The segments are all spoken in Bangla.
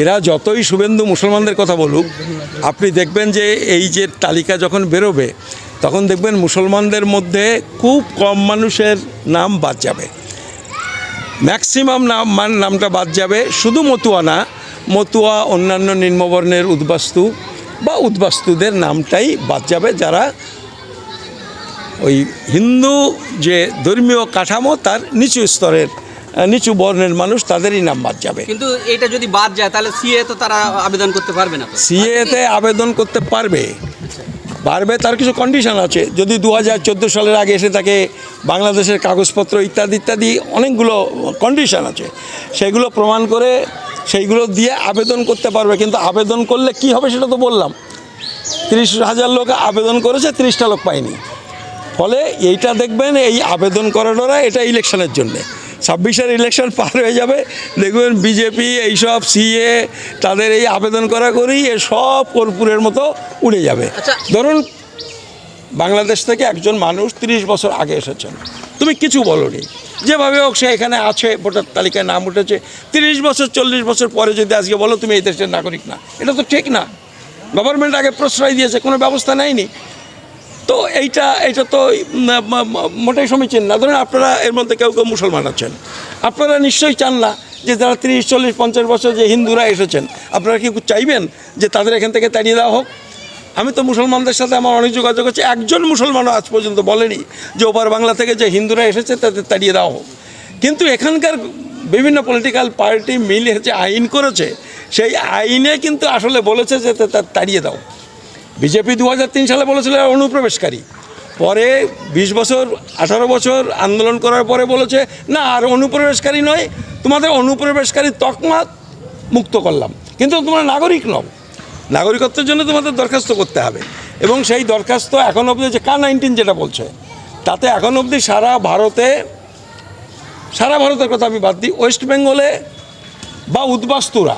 এরা যতই শুভেন্দু মুসলমানদের কথা বলুক, আপনি দেখবেন যে এই যে তালিকা যখন বেরোবে, তখন দেখবেন মুসলমানদের মধ্যে খুব কম মানুষের নাম বাদ যাবে। ম্যাক্সিমাম নাম, মান, নামটা বাদ যাবে। শুধু মতুয়া না, মতুয়া অন্যান্য নিম্নবর্ণের উদ্বাস্তু বা উদ্বাস্তুদের নামটাই বাদ যাবে যারা ওই হিন্দু যে ধর্মীয় কাঠামো, তার নিচু স্তরের নিচু বর্ণের মানুষ তাদেরই নাম বাদ যাবে। কিন্তু এটা যদি বাদ যায় তাহলে সিএ তো তারা আবেদন করতে পারবে না তো। সিএতে আবেদন করতে পারবে। পারবে তার কিছু কন্ডিশন আছে। যদি দু হাজার চোদ্দ সালের আগে এসে থাকে বাংলাদেশের কাগজপত্র ইত্যাদি ইত্যাদি অনেকগুলো কন্ডিশন আছে। সেগুলো প্রমাণ করে সেইগুলো দিয়ে আবেদন করতে পারবে। কিন্তু আবেদন করলে কি হবে সেটা তো বললাম। তিরিশ হাজার লোক আবেদন করেছে তিরিশটা লোক পায়নি। ফলে এইটা দেখবেন এই আবেদন করানোরা এটা ইলেকশনের জন্যে। ছাব্বিশের ইলেকশন পার হয়ে যাবে। দেখবেন বিজেপি এইসব সিএ তাদের এই আবেদন করা করি এ সব কর্পূরের মতো উড়ে যাবে। আচ্ছা। ধরুন বাংলাদেশ থেকে একজন মানুষ তিরিশ বছর আগে এসেছেন। তুমি কিছু বলনি। যেভাবে হোক সে এখানে আছে ভোটার তালিকায় নাম উঠেছে। তিরিশ বছর চল্লিশ বছর পরে যদি আজকে বলো তুমি এই দেশের নাগরিক না। এটা তো ঠিক না। গভর্নমেন্ট আগে প্রশ্রয় দিয়েছে কোনো ব্যবস্থা নেয়নি। তো এইটা এটা তো মোটাই সমীচীন না। ধরুন আপনারা এর মধ্যে কেউ কেউ মুসলমান আছেন। আপনারা নিশ্চয়ই চান না যে যারা তিরিশ, চল্লিশ, পঞ্চাশ বছর যে হিন্দুরা এসেছেন, আপনারা কি চাইবেন যে তাদের এখান থেকে তাড়িয়ে দেওয়া হোক? আমি তো মুসলমানদের সাথে আমার অনেক যোগাযোগ আছে। একজন মুসলমানও আজ পর্যন্ত বলেনি যে ওপার বাংলা থেকে যে হিন্দুরা এসেছে তাদের তাড়িয়ে দেওয়া হোক। কিন্তু এখানকার বিভিন্ন পলিটিক্যাল পার্টি মিলে যে আইন করেছে, সেই আইনে কিন্তু আসলে বলেছে যে তাড়িয়ে দাও। বিজেপি দু হাজার তিন সালে বলেছিল অনুপ্রবেশকারী। পরে বিশ বছর, আঠারো বছর আন্দোলন করার পরে বলেছে, না, আর অনুপ্রবেশকারী নয়, তোমাদের অনুপ্রবেশকারী তকমা মুক্ত করলাম। কিন্তু তোমরা নাগরিক নও। নাগরিকত্বের জন্য তোমাদের দরখাস্ত করতে হবে। এবং সেই দরখাস্ত এখন অবধি যে কা নাইনটিন যেটা বলছে, তাতে এখন অবধি সারা ভারতে, সারা ভারতের কথা আমি বাদ দিই, ওয়েস্ট বেঙ্গলে বা উদ্বাস্তুরা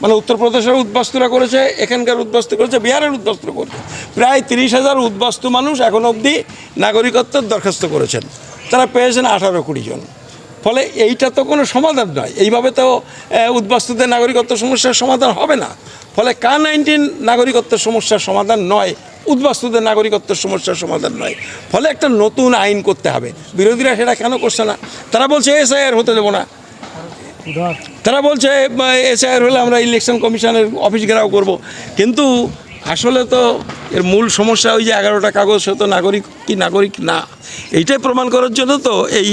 মানে উত্তরপ্রদেশের উদ্বাস্তুরা করেছে, এখানকার উদ্বাস্তু করেছে, বিহারের উদ্বাস্তু করেছে। প্রায় তিরিশ হাজার উদ্বাস্তু মানুষ এখন অবধি নাগরিকত্বের দরখাস্ত করেছেন। তারা পেয়েছেন আঠারো কুড়ি জন। ফলে এইটা তো কোনো সমাধান নয়। এইভাবে তো উদ্বাস্তুদের নাগরিকত্ব সমস্যার সমাধান হবে না। ফলে কা নাইনটিন নাগরিকত্বের সমস্যার সমাধান নয়, উদ্বাস্তুদের নাগরিকত্বের সমস্যার সমাধান নয়। ফলে একটা নতুন আইন করতে হবে। বিরোধীরা সেটা কেন করছে না? তারা বলছে এসআইআর হতে দেবো না। তারা বলছে এসআইআর হলে আমরা ইলেকশন কমিশনের অফিস ঘেরাও করব। কিন্তু আসলে তো এর মূল সমস্যা ওই যে এগারোটা কাগজ সে তো নাগরিক কি নাগরিক না? এইটাই প্রমাণ করার জন্য তো এই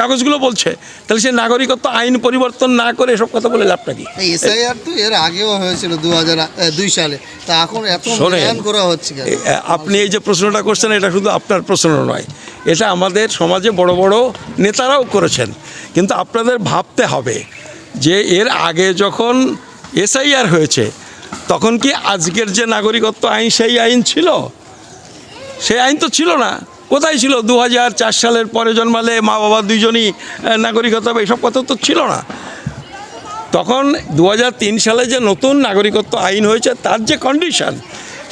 কাগজগুলো বলছে। তাহলে সে নাগরিকত্ব আইন পরিবর্তন না করে এসব কথা বলে লাভটা কি? এসআইআর তো এর আগেও হয়েছিল দু হাজার দুই সালে। তা এখন এত। করা হচ্ছে আপনি এই যে প্রশ্নটা করছেন এটা শুধু আপনার প্রশ্ন নয়। এটা আমাদের সমাজে বড় বড় নেতারাও করেছেন। কিন্তু আপনাদের ভাবতে হবে যে এর আগে যখন এসআইআর হয়েছে, তখন কি আজকের যে নাগরিকত্ব আইন সেই আইন ছিল? সেই আইন তো ছিল না। কোথায় ছিল? দু সালের পরে জন্মালে মা বাবা দুইজনই নাগরিকত্ব হবে, এসব কথা তো ছিল না। তখন দু হাজার তিন সালে যে নতুন নাগরিকত্ব আইন হয়েছে, তার যে কন্ডিশন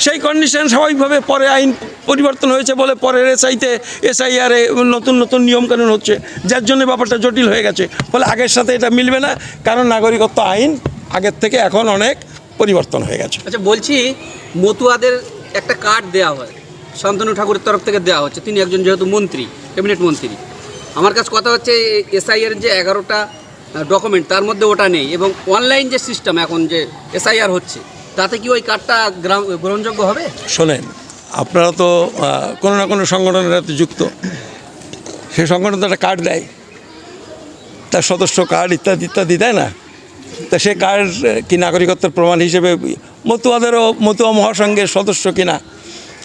সেই কন্ডিশন স্বাভাবিকভাবে পরে আইন পরিবর্তন হয়েছে বলে পরের এসআইতে এসআইআরে নতুন নতুন নিয়মকানুন হচ্ছে। যার জন্য ব্যাপারটা জটিল হয়ে গেছে। ফলে আগের সাথে এটা মিলবে না, কারণ নাগরিকত্ব আইন আগের থেকে এখন অনেক পরিবর্তন হয়ে গেছে। আচ্ছা বলছি, মতুয়াদের একটা কার্ড দেওয়া হয়। শান্তনু ঠাকুরের তরফ থেকে দেওয়া হচ্ছে। তিনি একজন যেহেতু মন্ত্রী ক্যাবিনেট মন্ত্রী। আমার কাছে কথা হচ্ছে এসআইআর যে এগারোটা ডকুমেন্ট তার মধ্যে ওটা নেই। এবং অনলাইন যে সিস্টেম এখন যে এসআইআর হচ্ছে তাতে কি ওই কার্ডটা গ্রহণযোগ্য হবে? শোনেন, আপনারা তো কোনো না কোনো সংগঠনের সাথে যুক্ত। সেই সংগঠন তো একটা কার্ড দেয়। তার সদস্য কার্ড ইত্যাদি ইত্যাদি দেয় না। তা সে কার্ড কি নাগরিকত্বের প্রমাণ হিসেবে মতুয়াদেরও মতুয়া মহাসংঘের সদস্য কিনা?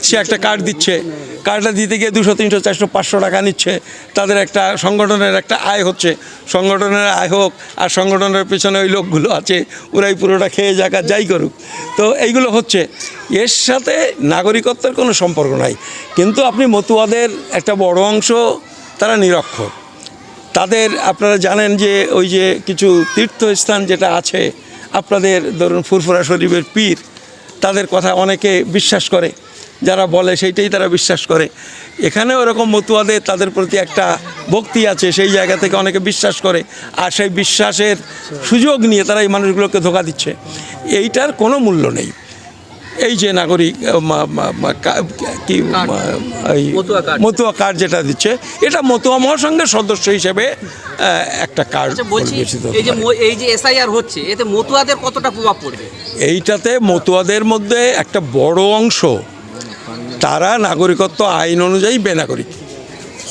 সে একটা কার্ড দিচ্ছে। কার্ডটা দিতে গিয়ে দুশো, তিনশো, চারশো, পাঁচশো টাকা নিচ্ছে। তাদের একটা সংগঠনের একটা আয় হচ্ছে। সংগঠনের আয় হোক আর সংগঠনের পেছনে ওই লোকগুলো আছে, ওরাই পুরোটা খেয়ে যাক আর যাই করুক। তো এইগুলো হচ্ছে। এর সাথে নাগরিকত্বের কোনো সম্পর্ক নাই। কিন্তু আপনি মতুয়াদের একটা বড় অংশ, তারা নিরক্ষর। তাদের আপনারা জানেন যে ওই যে কিছু তীর্থস্থান যেটা আছে, আপনাদের ধরুন ফুরফুরা শরীফের পীর, তাদের কথা অনেকে বিশ্বাস করে। যারা বলে সেইটাই তারা বিশ্বাস করে। এখানে ওরকম মতুয়াদের তাদের প্রতি একটা ভক্তি আছে সেই জায়গা থেকে অনেকে বিশ্বাস করে। আর সেই বিশ্বাসের সুযোগ নিয়ে তারা এই মানুষগুলোকে ধোকা দিচ্ছে। এইটার কোনো মূল্য নেই। এই যে নাগরিক কা- মতুয়া কার্ড। যেটা দিচ্ছে এটা মতুয়া মহাসংঘের সদস্য হিসেবে একটা কার্ড আচ্ছা এই যে পারে। ম- এই যে এসআইআর হচ্ছে এতে মতুয়াদের কতটা প্রভাব পড়বে? এইটাতে মতুয়াদের মধ্যে একটা বড় অংশ তারা নাগরিকত্ব আইন অনুযায়ী বেনাগরিক।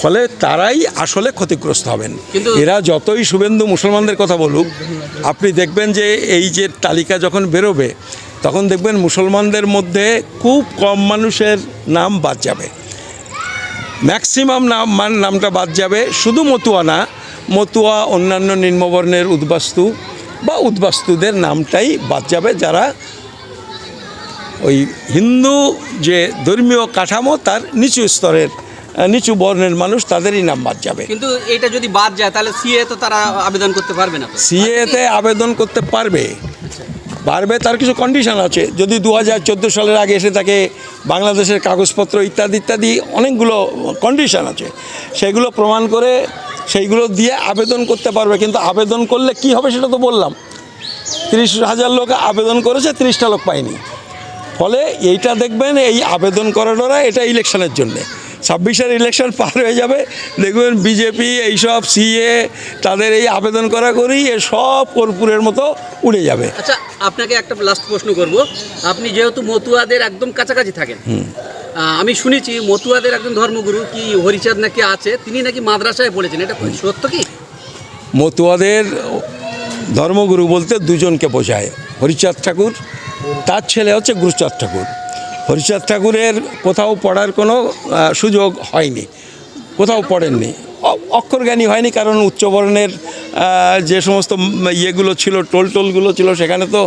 ফলে তারাই আসলে ক্ষতিগ্রস্ত হবেন। এরা যতই শুভেন্দু মুসলমানদের কথা বলুক আপনি দেখবেন যে এই যে তালিকা যখন বেরোবে তখন দেখবেন মুসলমানদের মধ্যে খুব কম মানুষের নাম বাদ যাবে। ম্যাক্সিমাম নাম মান নামটা বাদ যাবে। শুধু মতুয়া না মতুয়া অন্যান্য নিম্নবর্ণের উদ্বাস্তু বা উদ্বাস্তুদের নামটাই বাদ যাবে যারা ওই হিন্দু যে ধর্মীয় কাঠামো তার নিচু স্তরের নিচু বর্ণের মানুষ তাদেরই নাম বাদ যাবে। কিন্তু এটা যদি বাদ যায় তাহলে সিএ তো তারা আবেদন করতে পারবে না সিএতে আবেদন করতে পারবে। পারবে তার কিছু কন্ডিশন আছে। যদি দু হাজার চোদ্দ সালের আগে এসে থাকে বাংলাদেশের কাগজপত্র ইত্যাদি ইত্যাদি অনেকগুলো কন্ডিশন আছে। সেগুলো প্রমাণ করে সেইগুলো দিয়ে আবেদন করতে পারবে। কিন্তু আবেদন করলে কি হবে সেটা তো বললাম। তিরিশ হাজার লোক আবেদন করেছে তিরিশটা লোক পায়নি। ফলে এইটা দেখবেন এই আবেদন করানোরা এটা ইলেকশনের জন্যে। ছাব্বিশের ইলেকশন পার হয়ে যাবে দেখবেন বিজেপি এইসব সিএ তাদের এই আবেদন করা করি এ সব কর্পূরের মতো উড়ে যাবে। আচ্ছা আপনাকে একটা লাস্ট প্রশ্ন করব। আপনি যেহেতু মতুয়াদের একদম কাছাকাছি থাকেন আমি শুনেছি মতুয়াদের একজন ধর্মগুরু কি হরিচাঁদ নাকি আছে তিনি নাকি মাদ্রাসায় পড়েছেন এটা সত্য কি? মতুয়াদের ধর্মগুরু বলতে দুজনকে বোঝায় হরিচাঁদ ঠাকুর তার ছেলে হচ্ছে গুরুচাঁদ ঠাকুর। হরিচাঁদ ঠাকুরের কোথাও পড়ার কোনো সুযোগ হয়নি, কোথাও পড়েননি। অক্ষরজ্ঞানী হয়নি, কারণ উচ্চবর্ণের যে সমস্ত ইয়েগুলো ছিল, টোল টোলগুলো ছিল, সেখানে তো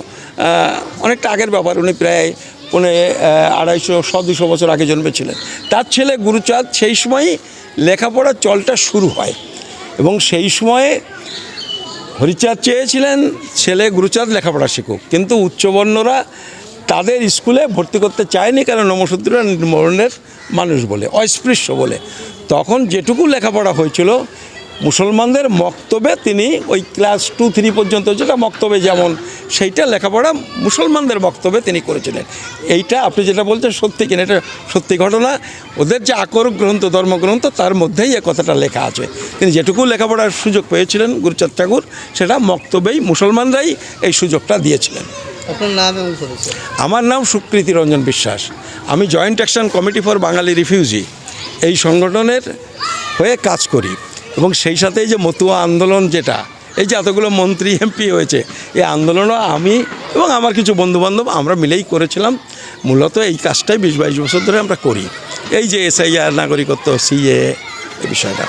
অনেকটা আগের ব্যাপার। উনি প্রায় পনে আড়াইশো শ দুশো বছর আগে জন্মেছিলেন। তার ছেলে গুরুচাঁদ সেই সময়ই লেখাপড়ার চলটা শুরু হয় এবং সেই সময়ে হরিচাঁদ চেয়েছিলেন ছেলে গুরুচাঁদ লেখাপড়া শিখুক। কিন্তু উচ্চবর্ণরা তাদের স্কুলে ভর্তি করতে চায়নি কারণ নমশূদ্ররা নির্মরণের মানুষ বলে, অস্পৃশ্য বলে। তখন যেটুকু লেখাপড়া হয়েছিল মুসলমানদের মক্তবে তিনি ওই ক্লাস টু থ্রি পর্যন্ত যেটা মক্তবে যেমন সেইটা লেখাপড়া মুসলমানদের বক্তব্যে তিনি করেছিলেন। এইটা আপনি যেটা বলছেন সত্যি কিনা এটা সত্যি ঘটনা ওদের যে আকর গ্রন্থ ধর্মগ্রন্থ তার মধ্যেই এ কথাটা লেখা আছে। তিনি যেটুকু লেখাপড়ার সুযোগ পেয়েছিলেন গুরুচাঁদ ঠাকুর সেটা মক্তবেই মুসলমানরাই এই সুযোগটা দিয়েছিলেন। আপনার নাম এবং আমার নাম সুকৃতি রঞ্জন বিশ্বাস। আমি joint action committee for Bangali refugee. এই সংগঠনের হয়ে কাজ করি। এবং সেই সাথে যে মতুয়া আন্দোলন যেটা, এই যে এতগুলো মন্ত্রী, এমপি হয়েছে, এই আন্দোলনও আমি এবং আমার কিছু বন্ধুবান্ধব আমরা মিলেই করেছিলাম। মূলত এই কাজটাই বিশ বাইশ বছর ধরে আমরা করি। এই যে এসআইআর, নাগরিকত্ব, সিএ এ বিষয়টা।